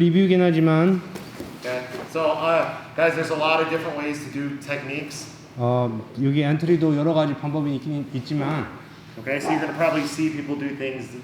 리뷰긴 하지만 Okay. So, uh, guys, there's a lot of different ways to do techniques. 어, 여기 엔트리도 여러 가지 방법이 있긴 있지만 Okay, so you're gonna probably see people do things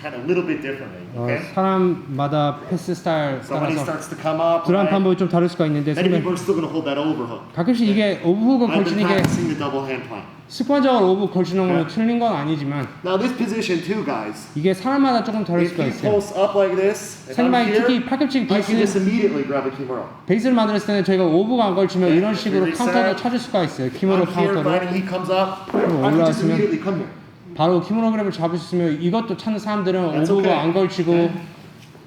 kind of a little bit differently. 어, Okay. 사람마다 패스 스타일 So when he 따라서 starts to come up, 드랍 right, 방법이 좀 다를 수가 있는데 many 선배 people are still gonna hold that overhook. 가끔씩 이게 오브훅을 I've been 걸치는 게 practicing the double hand plank. 습관적으로 오브 걸치는 거는 네. 틀린 건 아니지만 Now this position too, guys. 이게 사람마다 조금 다를 If 수가 있어요. up like this, if I'm 상대방이 here, 특히 팔꿈치 I can just 베이스 immediately grab a kimura. 베이스를 만들었을 때는 저희가 오브가 안 걸치면 네. 이런 식으로 리셋. 카운터도 찾을 수가 있어요. 키모로 I'm here, 카운터로 right, and he comes up. 그럼 I can just 올라왔으면 immediately come here. 바로 키모노그램을 잡을 수 있으면 이것도 찾는 사람들은 That's 오브가 okay. 안 걸치고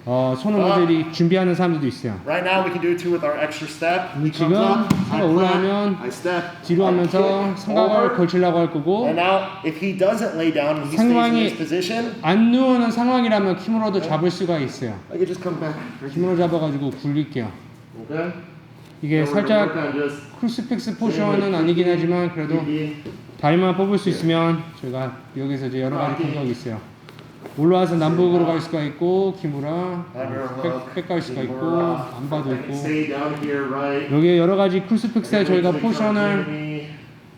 어, 손오브들이 준비하는 사람들도 있어요. Right now, we can do it too with our extra step. He 지금 comes up, I 상가 올라오면 plant, I step, 뒤로 I 하면서 kick, over. 걸치려고 할 거고 And now, if he doesn't lay down and he stays in 상황이- this position, 안 누우는 상황이라면 키모로도 잡을 수가 있어요. I can just come back. right here. 키모로 잡아가지고 굴릴게요. Okay? 이게 So we're gonna work 살짝 on just 크루스픽스 포션은 아니긴 하지만 그래도 다리만 뽑을 수 있으면 저희가 여기서 이제 여러 가지 공격이 있어요. 올라와서 남북으로 갈 수가 있고 키무라 백, 백갈 수가 있고 안바도 있고? 여기에 여러 가지 크루스픽스에 저희가 포션을.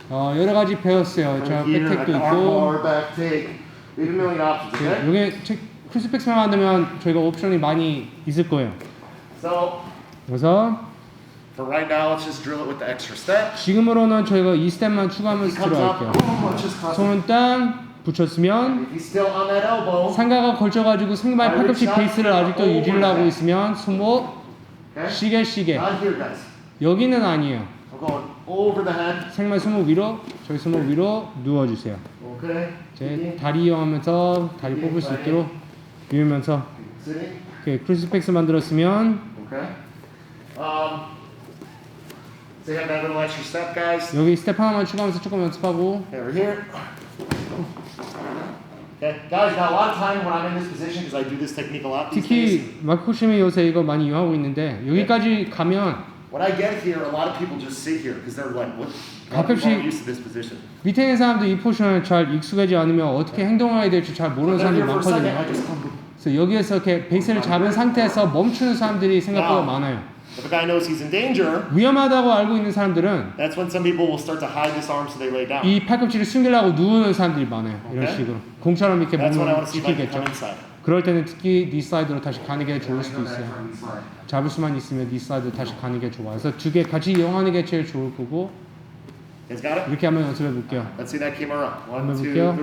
어, 여러 가지 배웠어요. I 백택도 있고? 여기 책- 크루스픽스만 만들면 저희가 옵션이 많이 있을 거예요. 그래서 for right now, let's just drill it with the extra step. 지금으로는 저희가 이 스텝만 추가하면서 comes up, 들어갈게요. boom, let's just cross it. 손은 딱 붙였으면 If he's still on that elbow, 상가가 걸쳐가지고 상대방의 팔꿈치 베이스를 아직도 유지를 하고 있으면 손목 okay? 시계 시계 Not here, guys. 여기는 아니에요. I'm going over the head, 상대방 손목 위로 저희 손목 위로 누워주세요. okay? 제 다리 이용하면서 다리 뽑을 수 있도록 누우면서 Sitting, 이렇게 크루스펙스 만들었으면 okay? Um, so you have that little extra step, guys. 여기 스텝 하나만 추가하면서 조금 연습하고 Over here. Okay, guys. Now a lot of time when I'm in this position, because I do this technique a lot these days. 특히 마크코심이 요새 이거 많이 이용하고 있는데 여기까지 가면 When I get here, a lot of people just sit here because they're like, "What? 가끔씩- I'm used to this position." 밑에 있는 사람도 이 포션을 잘 익숙하지 않으면 어떻게 행동해야 될지 잘 모르는 But then 사람들이 here for a second, 많거든요. I just come. 그래서 여기에서 이렇게 베이스를 잡은 상태에서 멈추는 사람들이 생각보다 아. 많아요. If a guy knows he's in danger, 위험하다고 알고 있는 사람들은 that's when some people will start to hide this arm so they lay down. 이 팔꿈치를 숨기려고 누우는 사람들이 많아요. 이런 오케이. 식으로 공처럼 이렇게 That's when I 몸을 want to see if I can 지키겠죠. come inside. 그럴 때는 특히 니 사이드로 다시 가는 게 좋을 수도 있어요. 잡을 수만 있으면 니 사이드 다시 가는 게 좋아요. 그래서 두 개 같이 이용하는 게 제일 좋을 거고 Guys got it? 이렇게 한번 연습해 볼게요. Let's see that kimura. One, 한번 볼게요.